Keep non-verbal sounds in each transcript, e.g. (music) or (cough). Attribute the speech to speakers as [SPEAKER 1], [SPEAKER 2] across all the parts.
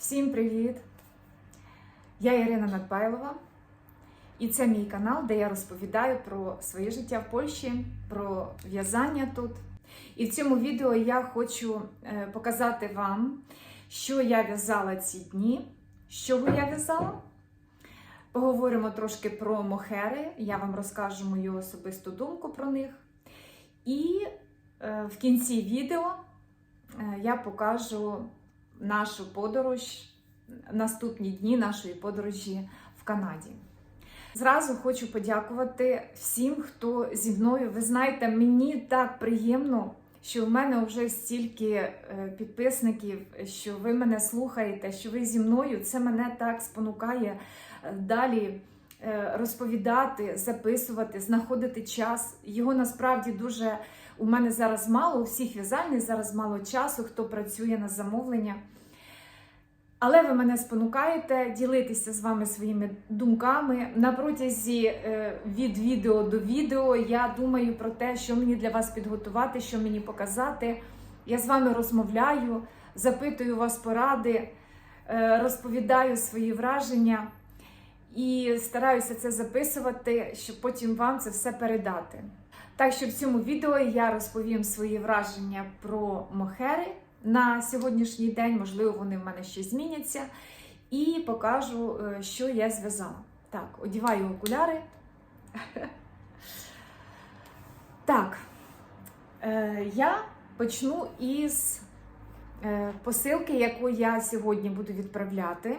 [SPEAKER 1] Всім привіт! Я Ірина Надбайлова, і це мій канал, де я розповідаю про своє життя в Польщі, про в'язання тут. І в цьому відео я хочу е, показати вам, що я в'язала ці дні, з чого я в'язала. Поговоримо трошки про мохери, я вам розкажу мою особисту думку про них. І е, в кінці відео е, я покажу нашу подорож, наступні дні нашої подорожі в Канаді. Зразу хочу подякувати всім, хто зі мною. Ви знаєте, мені так приємно, що в мене вже стільки е, підписників, що ви мене слухаєте, що ви зі мною. Це мене так спонукає е, далі е, розповідати, записувати, знаходити час. Його насправді дуже у мене зараз мало, у всіх в'язальних зараз мало часу, хто працює на замовлення. Але ви мене спонукаєте ділитися з вами своїми думками. На протязі е, від відео до відео я думаю про те, що мені для вас підготувати, що мені показати. Я з вами розмовляю, запитую вас поради, е, розповідаю свої враження і стараюся це записувати, щоб потім вам це все передати. Так що в цьому відео я розповім свої враження про мохери на сьогоднішній день, можливо, вони в мене ще зміняться, і покажу, е, що я зв'язала. Так, одіваю окуляри. (laughs) Так, е, я почну із е, посилки, яку я сьогодні буду відправляти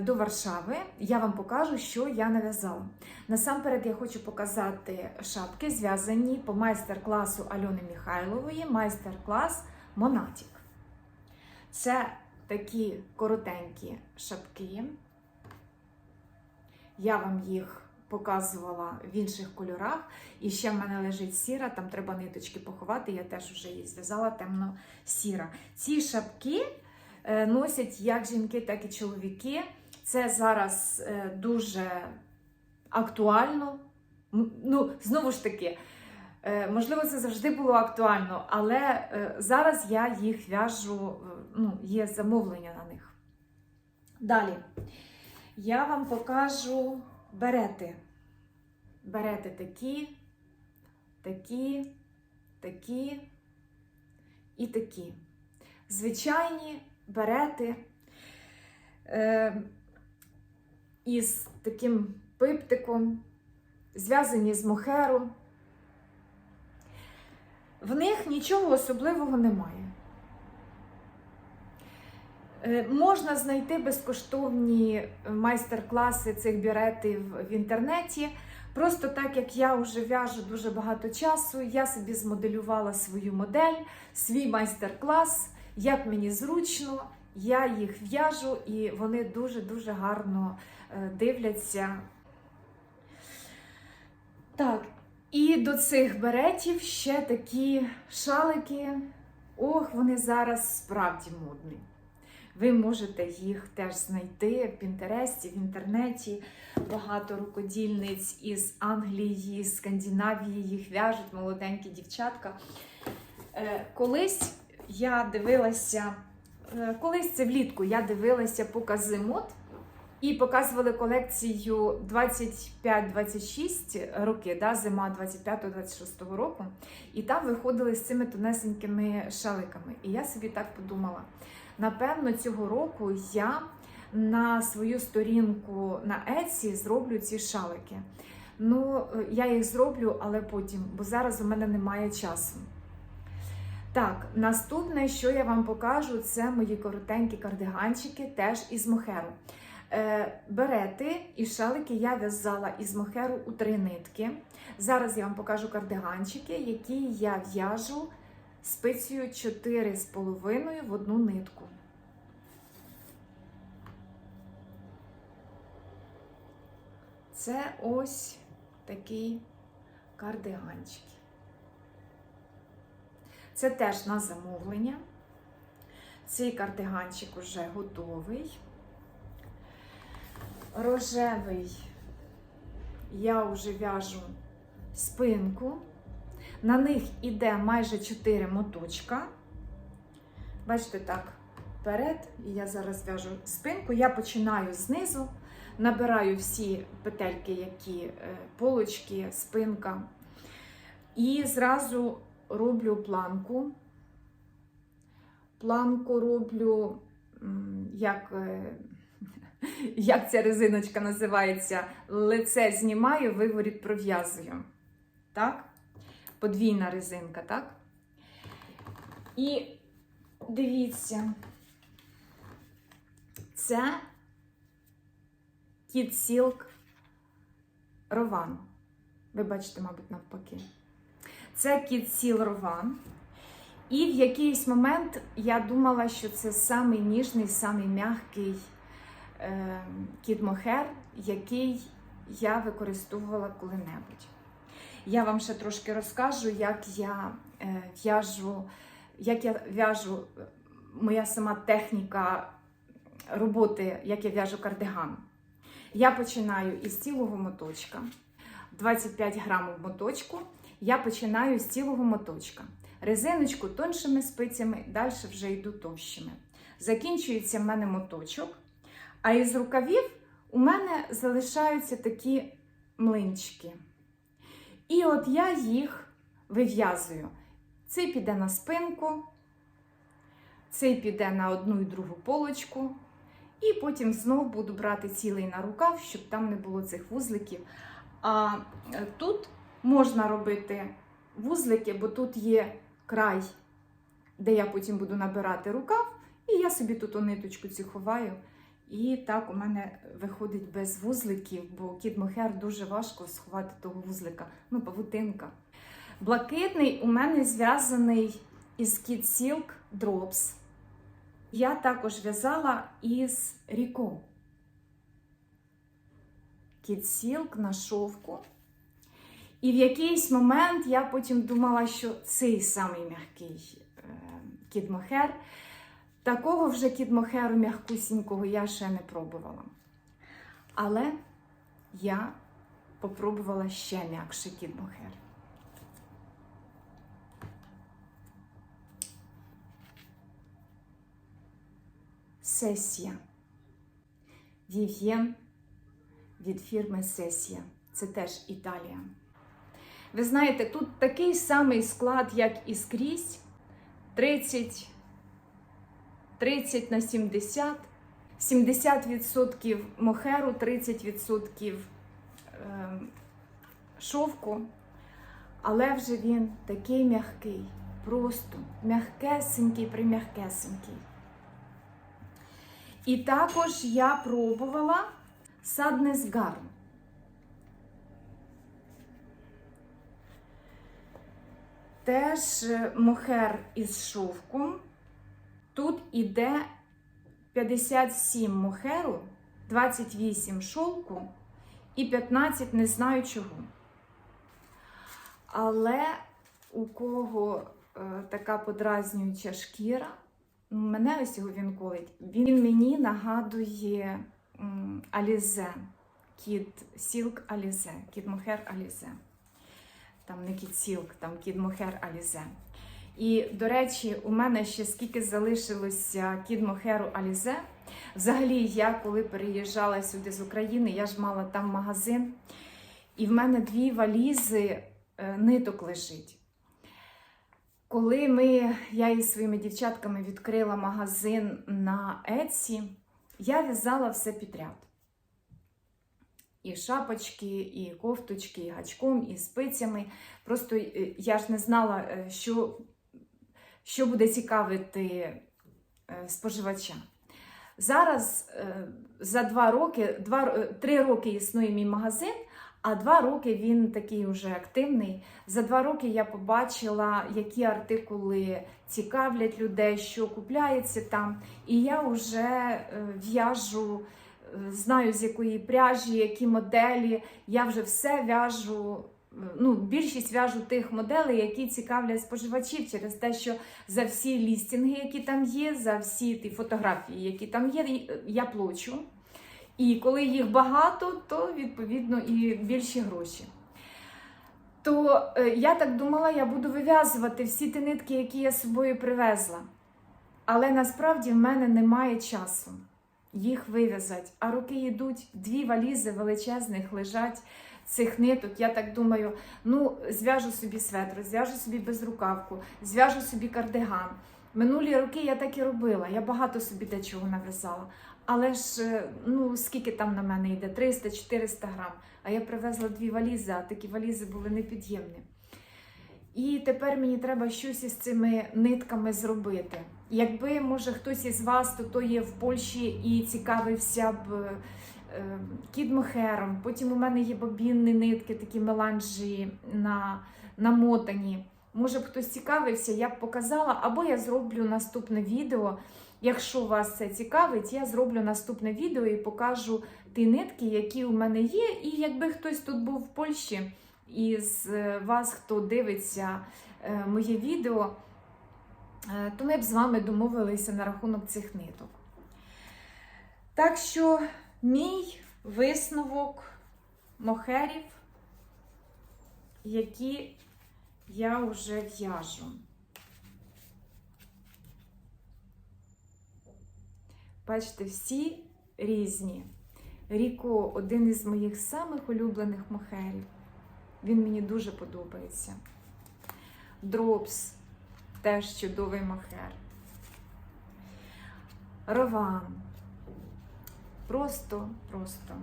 [SPEAKER 1] до Варшави. Я вам покажу, що я нав'язала. Насамперед, я хочу показати шапки, зв'язані по майстер-класу Альони Михайлової, майстер-клас Монатік. Це такі коротенькі шапки. Я вам їх показувала в інших кольорах. І ще в мене лежить сіра, там треба ниточки поховати. Я теж вже її зв'язала темно-сіра. Ці шапки е, носять як жінки, так і чоловіки. Це зараз е, дуже актуально. Ну, знову ж таки, е, можливо, це завжди було актуально, але е, зараз я їх в'яжу, е, ну, є замовлення на них. Далі я вам покажу берети. Берети такі, такі, такі і такі. Звичайні берети е, із таким пиптиком, зв'язані з мохеру. В них нічого особливого немає. Е, Можна знайти безкоштовні майстер-класи цих біретів в інтернеті. Просто так як я вже в'яжу дуже багато часу, я собі змоделювала свою модель, свій майстер-клас, як мені зручно, я їх в'яжу і вони дуже-дуже гарно е, дивляться. Так, і до цих беретів ще такі шалики. Ох, вони зараз справді модні. Ви можете їх теж знайти в Пінтересті, в інтернеті. Багато рукодільниць із Англії, Скандинавії їх в'яжуть молоденькі дівчатка. Е, Колись я дивилася, е, колись це влітку я дивилася покази мод і показували колекцію 25-26 роки, да, зима 25-26 року. І там виходили з цими тонесенькими шаликами. І я собі так подумала. Напевно, цього року я на свою сторінку на Etsy зроблю ці шалики. Ну, е, я їх зроблю, але потім, бо зараз у мене немає часу. Так, наступне, що я вам покажу, це мої коротенькі кардиганчики, теж із мохеру. Е, берети і шалики я в'язала із мохеру у три нитки. Зараз я вам покажу кардиганчики, які я в'яжу спицею 4,5 в одну нитку. Це ось такі кардиганчики. Це теж на замовлення. Цей кардиганчик уже готовий. Рожевий я вже в'яжу спинку. На них іде майже 4 моточка. Бачите, так, вперед, і я зараз в'яжу спинку. Я починаю знизу, набираю всі петельки, які е, полочки, спинка, і зразу роблю планку. Планку роблю, як, е, (laughs) як ця резиночка називається, лице знімаю, виворіт пров'язую. Так? Подвійна резинка, так? І дивіться, це Kid Silk Rowan. Ви бачите, мабуть, навпаки. Це Kid Silk Rowan. І в якийсь момент я думала, що це самий ніжний, самий м'який е, кіт мохер, який я використовувала коли-небудь. Я вам ще трошки розкажу, як я е, в'яжу, як я в'яжу моя сама техніка роботи, як я в'яжу кардиган. Я починаю із цілого моточка. 25 грамів моточку. Я починаю з цілого моточка. Резиночку тоншими спицями, далі вже йду товщими. Закінчується в мене моточок. А із рукавів у мене залишаються такі млинчики. І от я їх вив'язую. Цей піде на спинку, цей піде на одну і другу полочку. І потім знову буду брати цілий на рукав, щоб там не було цих вузликів. А е, тут можна робити вузлики, бо тут є край, де я потім буду набирати рукав, і я собі тут у ниточку цю ховаю. І так у мене виходить без вузликів, бо кіт мохер дуже важко сховати того вузлика. Ну, павутинка. Блакитний у мене зв'язаний із Kid Silk Drops. Я також в'язала із Ріко. Kid Silk на шовку. І в якийсь момент я потім думала, що цей самий м'який е, кіт. Такого вже кіт мохеру м'якусінького я ще не пробувала. Але я попробувала ще м'якший кіт мохер. Сесія. Вів'єн від фірми Сесія. Це теж Італія. Ви знаєте, тут такий самий склад, як і скрізь: 30, 30 на 70, 70% мохеру, 30% е, шовку. Але вже він такий м'який, просто м'якесенький, прим'якесенький. І також я пробувала Sadness Теж е, мохер із шовком. Тут іде 57 мохеру, 28 шовку і 15 не знаю чого. Але у кого е, така подразнююча шкіра, мене ось його він колить. Він мені нагадує м, Алізе, кіт Сілк Алізе, кіт Мохер Алізе. Там не кіт там кіт Мохер Алізе. І, до речі, у мене ще скільки залишилося кіт Мохеру Алізе. Взагалі, я коли переїжджала сюди з України, я ж мала там магазин, і в мене дві валізи е, ниток лежить. Коли ми, я із своїми дівчатками відкрила магазин на Etsy, я в'язала все підряд. І шапочки, і кофточки, і гачком, і спицями. Просто е, я ж не знала, е, що, що буде цікавити е, споживача. Зараз за два роки, два, три роки існує мій магазин, а два роки він такий вже активний. За два роки я побачила, які артикули цікавлять людей, що купляється там. І я вже в'яжу, знаю з якої пряжі, які моделі. Я вже все в'яжу. Ну, більшість в'яжу тих моделей, які цікавлять споживачів через те, що за всі лістінги, які там є, за всі ті фотографії, які там є, я плачу. І коли їх багато, то відповідно і більші гроші. То е, я так думала, я буду вив'язувати всі ті нитки, які я з собою привезла. Але насправді в мене немає часу їх вив'язати. А руки йдуть, дві валізи величезних лежать цих ниток. Я так думаю, ну зв'яжу собі светр, зв'яжу собі безрукавку, зв'яжу собі кардиган. Минулі роки я так і робила. Я багато собі дечого нав'язала. Але ж е, ну скільки там на мене йде? 300-400 грам. А я привезла дві валізи, а такі валізи були непід'ємні. І тепер мені треба щось із цими нитками зробити. Якби, може, хтось із вас то, то є в Польщі і цікавився б е, кідмохером, потім у мене є бобінні нитки, такі меланжі на, намотані. Може б хтось цікавився, я б показала, або я зроблю наступне відео. Якщо вас це цікавить, я зроблю наступне відео і покажу ті нитки, які у мене є. І якби хтось тут був в Польщі із е, вас, хто дивиться е, моє відео, то ми б з вами домовилися на рахунок цих ниток. Так що мій висновок мохерів, які я вже в'яжу. Бачите, всі різні. Ріко один із моїх самих улюблених мохерів. Він мені дуже подобається. Дропс теж чудовий мохер. Рован. Просто, просто.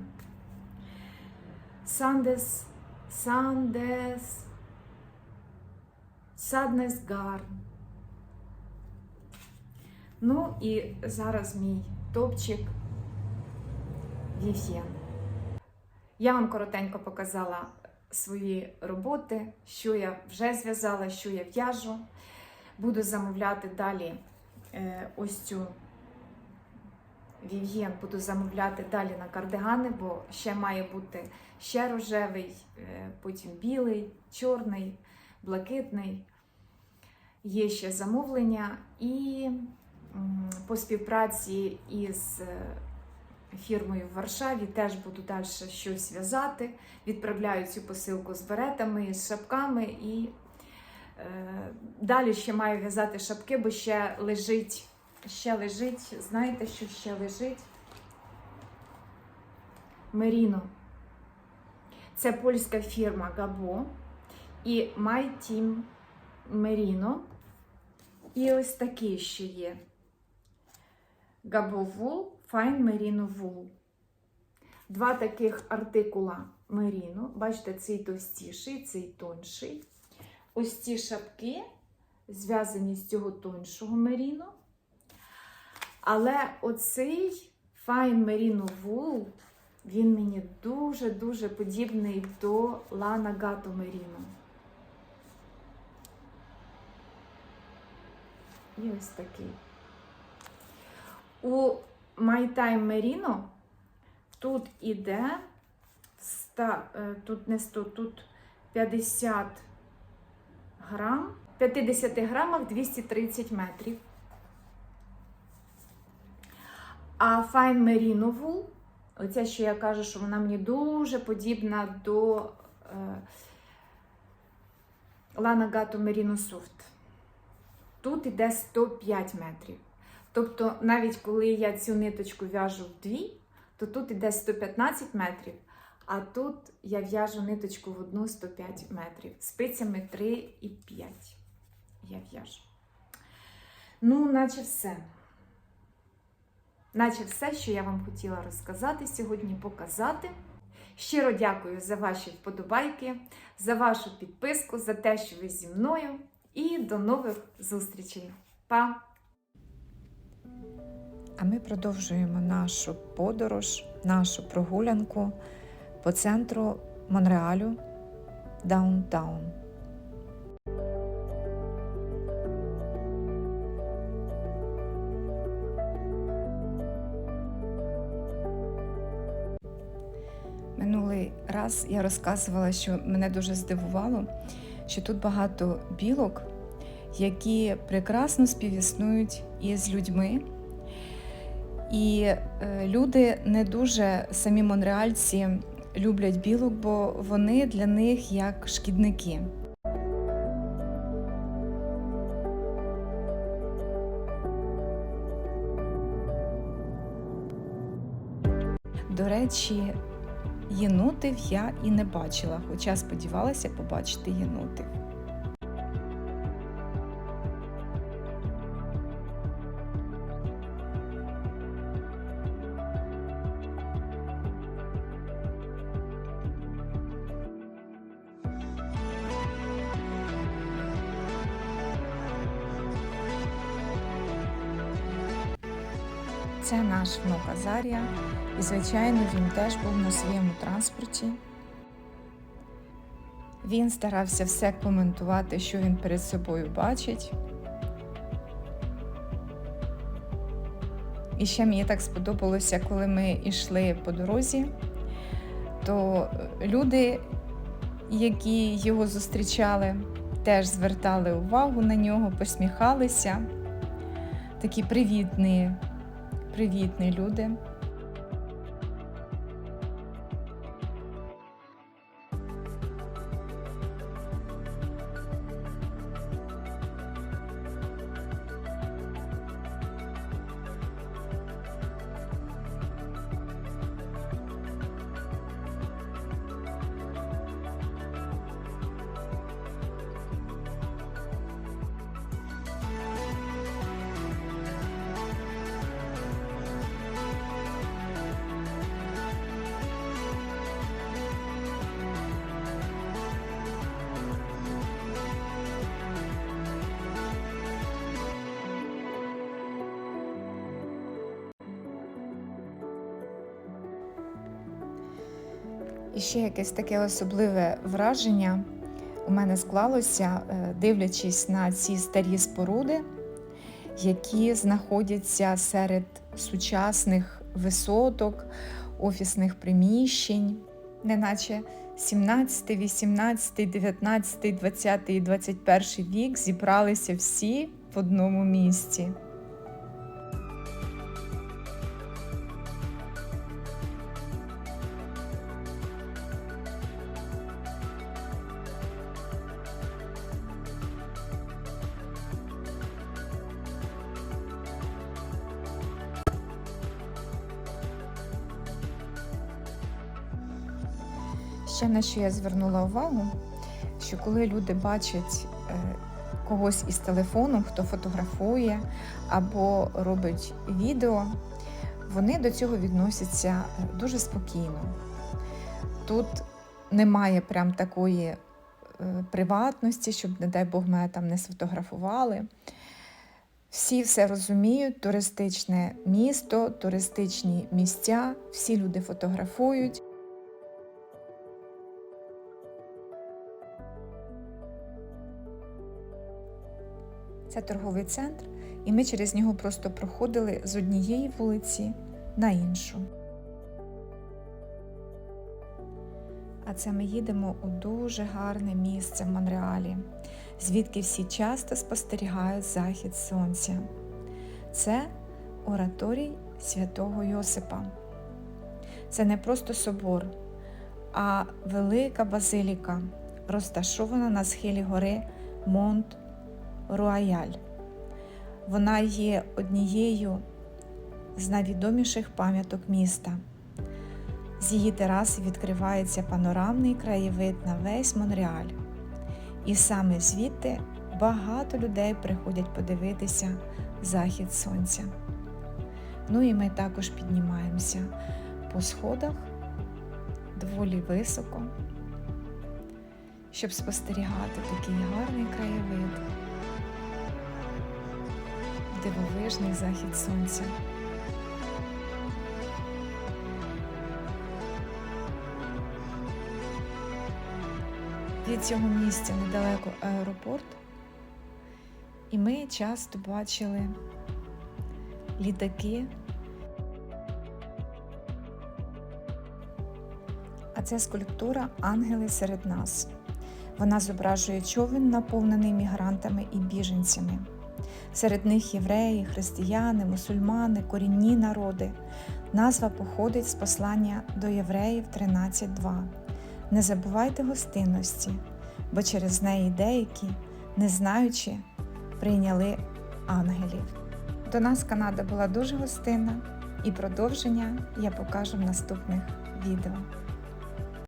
[SPEAKER 1] Сандес, Сандес, Саднес Гарн. Ну і зараз мій топчик Вів'єн. Я вам коротенько показала свої роботи, що я вже зв'язала, що я в'яжу. Буду замовляти далі е, ось цю вів'єн, буду замовляти далі на кардигани, бо ще має бути ще рожевий, е, потім білий, чорний, блакитний. Є ще замовлення і по співпраці із е, фірмою в Варшаві теж буду далі щось в'язати. Відправляю цю посилку з беретами, з шапками і далі ще маю в'язати шапки, бо ще лежить, ще лежить, знаєте, що ще лежить? Меріно. Це польська фірма Габо і My Team Merino. І ось такий ще є. Gabo Wool, Fine Merino Wool. Два таких артикула Merino. Бачите, цей товстіший, цей тонший. Ось ці шапки зв'язані з цього тоншого меріно. Але оцей Fine Merino Wool, він мені дуже-дуже подібний до Lana Gato Merino. І ось такий. У My Time тут іде 100, е, тут не 100, тут 50 грам, 50 грамах 230 метрів. А Fine Merino Wool, оця, що я кажу, що вона мені дуже подібна до е, Lana Gato Merino Soft. Тут іде 105 метрів. Тобто, навіть коли я цю ниточку в'яжу вдві, то тут іде 115 метрів, а тут я в'яжу ниточку в одну 105 метрів. Спицями 3 і 5 я в'яжу. Ну, наче все. Наче все, що я вам хотіла розказати сьогодні, показати. Щиро дякую за ваші вподобайки, за вашу підписку, за те, що ви зі мною. І до нових зустрічей. Па!
[SPEAKER 2] А ми продовжуємо нашу подорож, нашу прогулянку по центру Монреалю, даунтаун. Минулий раз я розказувала, що мене дуже здивувало, що тут багато білок, які прекрасно співіснують із людьми. І е, люди не дуже самі монреальці люблять білок, бо вони для них як шкідники. До речі, єнотів я і не бачила, хоча сподівалася побачити єнотів. Наш внук Азарія, і, звичайно, він теж був на своєму транспорті. Він старався все коментувати, що він перед собою бачить. І ще мені так сподобалося, коли ми йшли по дорозі, то люди, які його зустрічали, теж звертали увагу на нього, посміхалися. Такі привітні, привітні люди. І ще якесь таке особливе враження у мене склалося, е, дивлячись на ці старі споруди, які знаходяться серед сучасних висоток, офісних приміщень, неначе 17, 18, 19, 20 і 21 вік зібралися всі в одному місці. Ще на що я звернула увагу, що коли люди бачать е, когось із телефоном, хто фотографує або робить відео, вони до цього відносяться е, дуже спокійно. Тут немає прям такої е, приватності, щоб, не дай Бог, мене там не сфотографували. Всі все розуміють, туристичне місто, туристичні місця, всі люди фотографують. Це торговий центр, і ми через нього просто проходили з однієї вулиці на іншу. А це ми їдемо у дуже гарне місце в Монреалі, звідки всі часто спостерігають захід сонця. Це ораторій святого Йосипа. Це не просто собор, а велика базиліка, розташована на схилі гори Монт Руаяль. Вона є однією з найвідоміших пам'яток міста. З її тераси відкривається панорамний краєвид на весь Монреаль. І саме звідти багато людей приходять подивитися захід сонця. Ну і ми також піднімаємося по сходах доволі високо, щоб спостерігати такий гарний краєвид дивовижний захід сонця. Від цього місця недалеко аеропорт, і ми часто бачили літаки. А це скульптура Ангели серед нас. Вона зображує човен, наповнений мігрантами і біженцями. Серед них євреї, християни, мусульмани, корінні народи. Назва походить з послання до євреїв 13.2. Не забувайте гостинності, бо через неї деякі, не знаючи, прийняли ангелів. До нас Канада була дуже гостинна, І продовження я покажу в наступних відео.